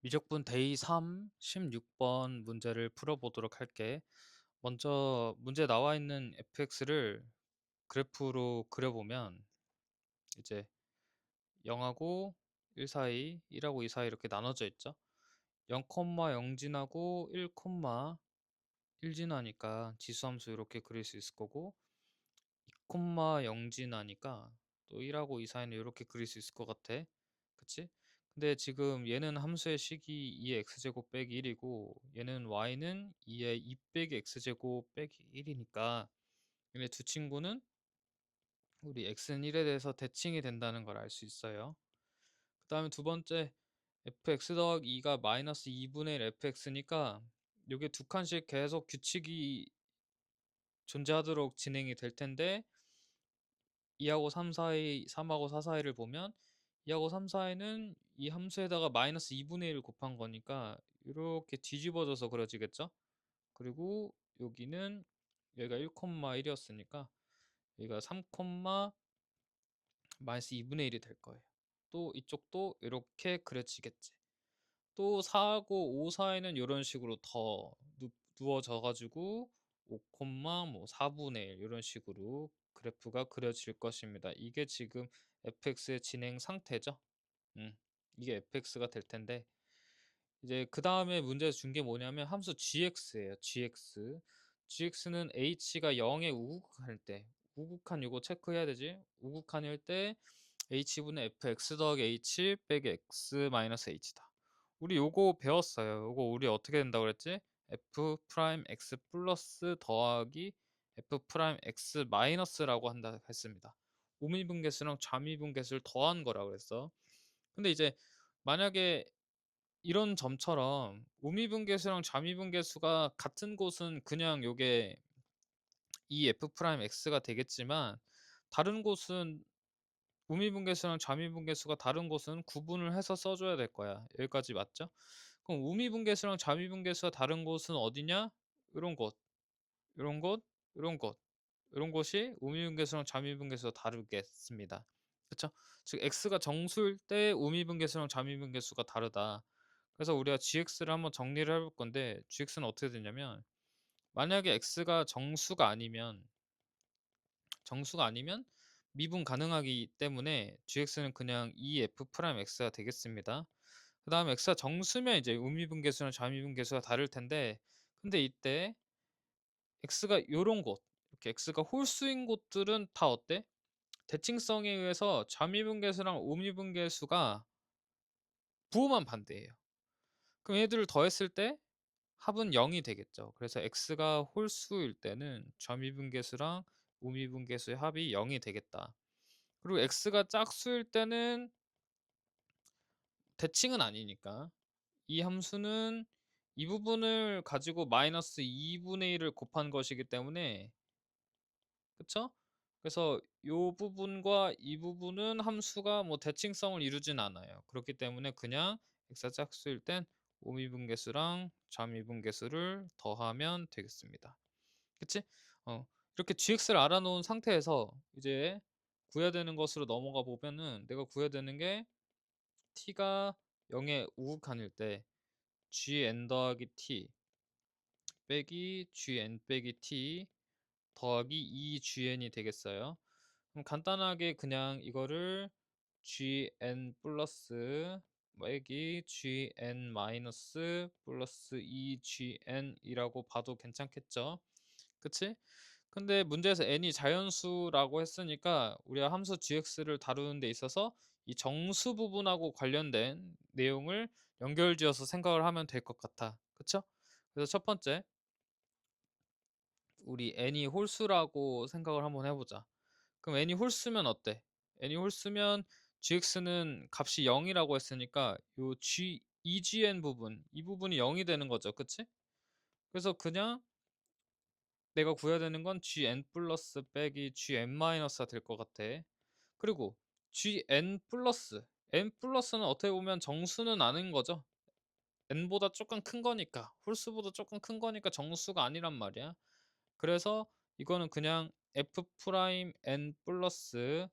미적분 데이 3 16번 문제를 풀어보도록 할게. 먼저 문제에 나와 있는 fx를 그래프로 그려보면 이제 0하고 1 사이, 1하고 2 사이 이렇게 나눠져 있죠. 0,0 진하고 1, 1 진하니까 지수함수 이렇게 그릴 수 있을 거고 2,0 진하니까 또 1하고 2 사이는 이렇게 그릴 수 있을 것 같아. 그치? 근데 지금 얘는 함수의 식이 2의 x제곱 빼기 1이고 얘는 y는 2의 2 빼기 x제곱 빼기 1이니까 얘네 두 친구는 우리 x는 1에 대해서 대칭이 된다는 걸 알 수 있어요. 그 다음에 두 번째 fx 더하기 2가 마이너스 2분의 1 fx니까 요게 두 칸씩 계속 규칙이 존재하도록 진행이 될 텐데 2하고 3 사이, 3하고 4 사이를 보면 2하고 3 사이는 이 함수에다가 마이너스 2분의 1 곱한 거니까 이렇게 뒤집어져서 그려지겠죠? 그리고 여기는 여기가 1,1이었으니까 여기가 3, 마이너스 2분의 1이 될 거예요. 또 이쪽도 이렇게 그려지겠지. 또 4하고 5 사이는 이런 식으로 더 누, 누워져 가지고 5, 뭐 4분의 1 이런 식으로 그래프가 그려질 것입니다. 이게 지금 fx의 진행 상태죠. 음, 이게 fx가 될 텐데 이제 그 다음에 문제에서 준 게 뭐냐면 함수 gx예요. gx. gx는 h가 0에 우극할 때 우극한 이거 체크해야 되지. 우극한일 때 h분의 fx 더하기 h 빼기 x 마이너스 h다. 우리 요거 배웠어요. 요거 우리 어떻게 된다고 그랬지? f 프라임 x 플러스 더하기 f 프라임 x 마이너스라고 한다 했습니다. 우미분계수랑 좌미분계수를 더한 거라고 그랬어. 근데 이제 만약에 이런 점처럼 우미분계수랑 좌미분계수가 같은 곳은 그냥 요게 이 f 프라임 x가 되겠지만 다른 곳은 우미분계수랑 좌미분계수가 다른 곳은 구분을 해서 써줘야 될 거야. 여기까지 맞죠? 그럼 우미분계수랑 좌미분계수가 다른 곳은 어디냐? 이런 곳, 이런 곳, 이런 곳, 이런 곳이 우미분계수랑 좌미분계수가 다르겠습니다. 그렇죠? 즉 x가 정수일 때 우미분계수랑 좌미분계수가 다르다. 그래서 우리가 gx를 한번 정리를 해볼 건데 gx는 어떻게 되냐면 만약에 x가 정수가 아니면 정수가 아니면 미분 가능하기 때문에 gx는 그냥 2f 프라임 x가 되겠습니다. 그 다음에 x가 정수면 이제 우미분계수랑 좌미분계수가 다를 텐데 근데 이때 x가 요런 곳 이렇게 x가 홀수인 곳들은 다 어때? 대칭성에 의해서 좌미분계수랑 우미분계수가 부호만 반대예요. 그럼 얘들을 더했을 때 합은 0이 되겠죠. 그래서 x가 홀수일 때는 좌미분계수랑 우미분계수의 합이 0이 되겠다. 그리고 x가 짝수일 때는 대칭은 아니니까 이 함수는 이 부분을 가지고 마이너스 2분의 1을 곱한 것이기 때문에 그쵸? 그래서 이 부분과 이 부분은 함수가 뭐 대칭성을 이루진 않아요. 그렇기 때문에 그냥 x가 짝수일 땐 오미분계수랑 좌미분계수를 더하면 되겠습니다. 그치? 어, 이렇게 gx를 알아놓은 상태에서 이제 구해야 되는 것으로 넘어가 보면은 내가 구해야 되는 게 t가 0에 우극한일 때 gn 더하기 t 빼기 gn 빼기 t 더하기 2gn이 되겠어요. 그럼 간단하게 그냥 이거를 gn 플러스 빼기 gn 마이너스 플러스 2gn이라고 봐도 괜찮겠죠? 그치? 근데 문제에서 n이 자연수라고 했으니까 우리가 함수 gx를 다루는 데 있어서 이 정수 부분하고 관련된 내용을 연결지어서 생각을 하면 될 것 같아. 그쵸? 그래서 첫 번째 우리 n이 홀수라고 생각을 한번 해보자. 그럼 n이 홀수면 어때? n이 홀수면 gx는 값이 0이라고 했으니까 요 g, egn 부분, 이 부분이 0이 되는 거죠. 그치? 그래서 그냥 내가 구해야 되는 건 gn 플러스 빼기 gn 마이너스가 될 것 같아. 그리고 gn 플러스, n 플러스는 어떻게 보면 정수는 아닌 거죠. n보다 조금 큰 거니까, 홀수보다 조금 큰 거니까 정수가 아니란 말이야. 그래서 이거는 그냥 f 프라임 n 플러스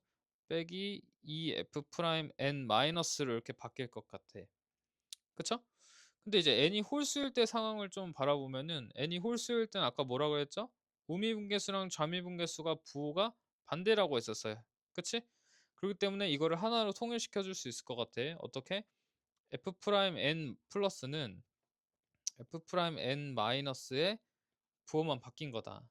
빼기 2 f 프라임 n 마이너스로 이렇게 바뀔 것 같아. 그쵸? 근데 이제 n이 홀수일 때 상황을 좀 바라보면은 n이 홀수일 땐 아까 뭐라 그랬죠? 우미분계수랑 좌미분계수가 부호가 반대라고 했었어요. 그치? 그렇기 때문에 이거를 하나로 통일시켜 줄 수 있을 것 같아. 어떻게? f'n 플러스는 f'n 마이너스의 부호만 바뀐 거다.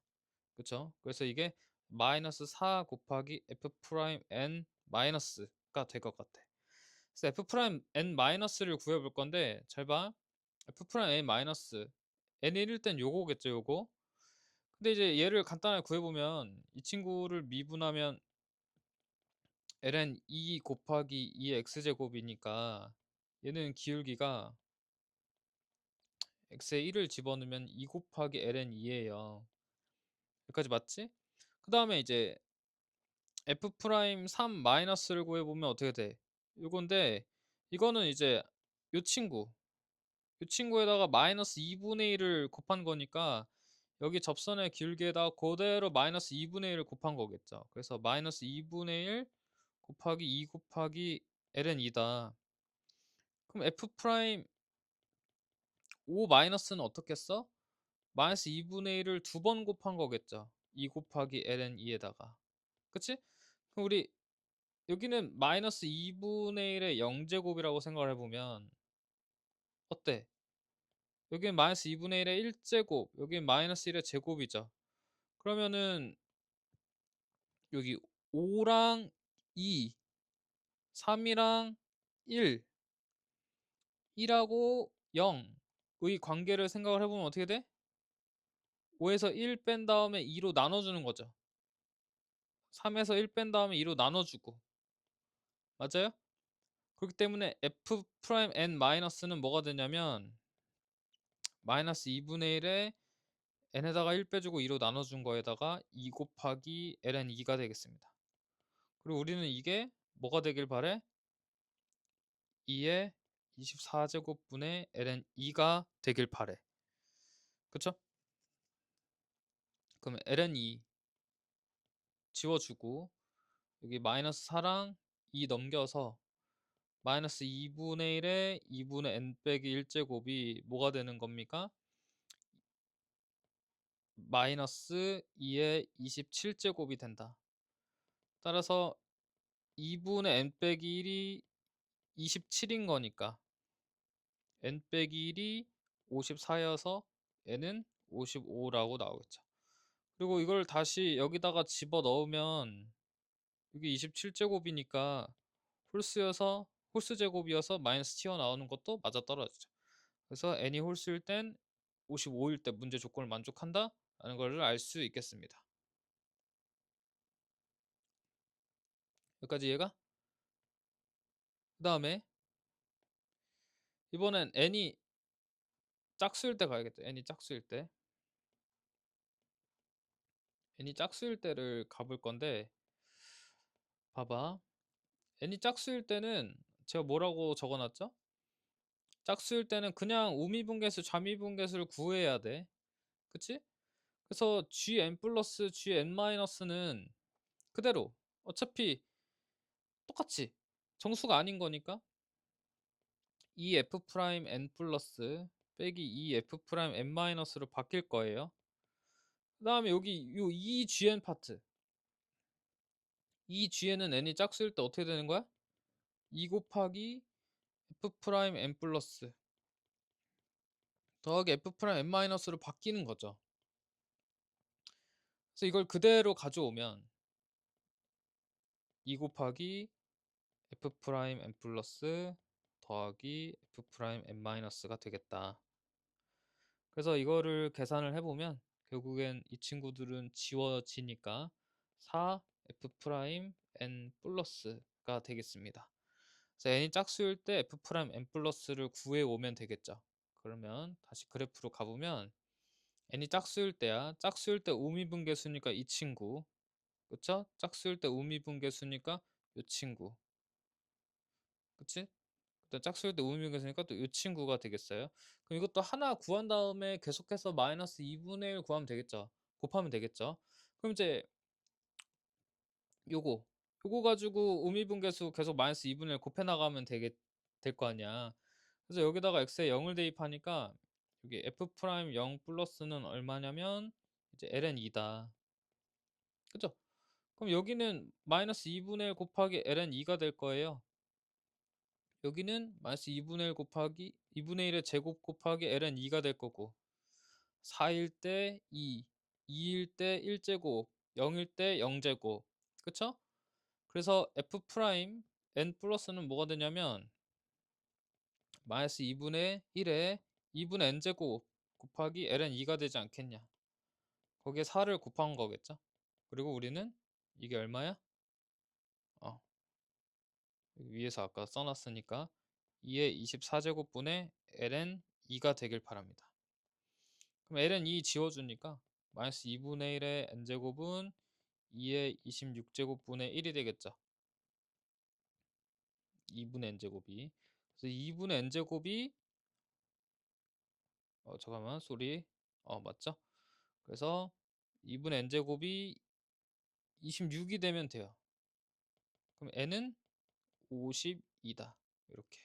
그쵸? 그래서 이게 마이너스 4 곱하기 f'n 마이너스가 될 것 같아. 그래서 f'n 마이너스를 구해 볼 건데 잘 봐. f'n 마이너스 n이 1일 땐 요거겠죠, 요거. 근데 이제 얘를 간단하게 구해 보면 이 친구를 미분하면 ln 2 곱하기 2x제곱이니까 얘는 기울기가 x에 1을 집어넣으면 2 곱하기 ln 2예요. 여기까지 맞지? 그 다음에 이제 f'3 마이너스를 구해보면 어떻게 돼? 요건데 이거는 이제 요 친구 요 친구에다가 마이너스 2분의 1을 곱한 거니까 여기 접선의 길게에다가 그대로 마이너스 2분의 1을 곱한 거겠죠. 그래서 마이너스 2분의 1 곱하기 2 곱하기 ln 2다. 그럼 f 프라임 5 마이너스는 어떻게 써? 마이너스 2분의 1을 두 번 곱한 거겠죠. 2 곱하기 ln 2에다가. 그치? 그럼 우리 여기는 마이너스 2분의 1의 0제곱이라고 생각을 해보면 어때? 여기는 마이너스 2분의 1의 1제곱, 여기는 마이너스 1의 제곱이죠. 그러면은 여기 5랑 2, 3이랑 1, 1하고 0의 관계를 생각을 해보면 어떻게 돼? 5에서 1 뺀 다음에 2로 나눠주는 거죠. 3에서 1 뺀 다음에 2로 나눠주고 맞아요? 그렇기 때문에 f n 마이너스는 뭐가 되냐면 마이너스 2분의 1에 n에다가 1 빼주고 2로 나눠준 거에다가 2 곱하기 ln 2가 되겠습니다. 그리고 우리는 이게 뭐가 되길 바래? 2의 24제곱분의 ln 2가 되길 바래. 그쵸? 그럼 ln 2 지워주고 여기 마이너스 4랑 2 넘겨서 마이너스 2분의 1에 2분의 n 빼기 1제곱이 뭐가 되는 겁니까? 마이너스 2의 27제곱이 된다. 따라서 2분의 n 빼기 1이 27인 거니까 n 빼기 1이 54여서 n은 55라고 나오겠죠. 그리고 이걸 다시 여기다가 집어 넣으면 여기 27제곱이니까 홀수여서 홀수 제곱이어서 마이너스 튀어 나오는 것도 맞아 떨어지죠. 그래서 n이 홀수일 땐 55일 때 문제 조건을 만족한다 라는 것을 알수 있겠습니다. 여기까지 이해가? 그 다음에 이번엔 n이 짝수일 때 가야겠다. n이 짝수일 때. n이 짝수일 때를 가볼 건데 봐봐. n이 짝수일 때는 제가 뭐라고 적어놨죠? 짝수일 때는 그냥 우미분계수, 좌미분계수를 구해야 돼. 그치? 그래서 gn 플러스 gn 마이너스는 그대로 어차피 똑같이 정수가 아닌 거니까 이 f 프라임 n 플러스 빼기 이 f 프라임 n 마이너스로 바뀔 거예요. 그 다음에 여기 요이 gn 파트 이 gn은 n이 짝수일 때 어떻게 되는 거야? 2 곱하기 f 프라임 n 플러스 더하기 f 프라임 n 마이너스로 바뀌는 거죠. 그래서 이걸 그대로 가져오면 2 곱하기 f 프라임 n 플러스 더하기 f 프라임 n 마이너스가 되겠다. 그래서 이거를 계산을 해보면 결국엔 이 친구들은 지워지니까 4 f 프라임 n 플러스가 되겠습니다. 그래서 n이 짝수일 때 f 프라임 n 플러스를 구해 오면 되겠죠. 그러면 다시 그래프로 가보면 n이 짝수일 때야. 짝수일 때 우미분계수니까 이 친구. 그쵸? 짝수일 때 우미분계수니까 이 친구. 그치? 일단 짝수일 때 우미분계수니까 또 이 친구가 되겠어요. 그럼 이것도 하나 구한 다음에 계속해서 마이너스 2분의 1 구하면 되겠죠. 곱하면 되겠죠. 그럼 이제 요거 요거 가지고 우미분계수 계속 마이너스 2분의 1 곱해 나가면 되겠 될거 아니야. 그래서 여기다가 x에 0을 대입하니까 여기 f 프라임 0 플러스는 얼마냐면 이제 ln 2다. 그죠? 그럼 여기는 마이너스 2분의 1 곱하기 ln 2가 될 거예요. 여기는 마이너스 2분의 1 곱하기 2분의 1의 제곱 곱하기 ln 2가 될 거고 4일 때 2, 2일 때 1제곱, 0일 때 0제곱. 그쵸? 그래서 f 프라임 n 플러스는 뭐가 되냐면 마이너스 2분의 1에 2분의 n제곱 곱하기 ln 2가 되지 않겠냐. 거기에 4를 곱한 거겠죠? 그리고 우리는 이게 얼마야? 위에서 아까 써놨으니까 2의 24제곱분의 ln 2가 되길 바랍니다. 그럼 ln 2 지워주니까 마이너스 2분의 1의 n제곱은 2의 26제곱분의 1이 되겠죠. 2분의 n제곱이. 그래서 2분의 n제곱이 어 잠깐만 소리 어 맞죠? 그래서 2분의 n제곱이 26이 되면 돼요. 그럼 n은 52다. 이렇게.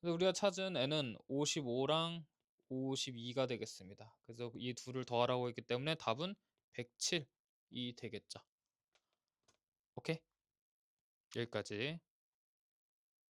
그래서 우리가 찾은 n은 55랑 52가 되겠습니다. 그래서 이 둘을 더하라고 했기 때문에 답은 107이 되겠죠. 오케이? 여기까지.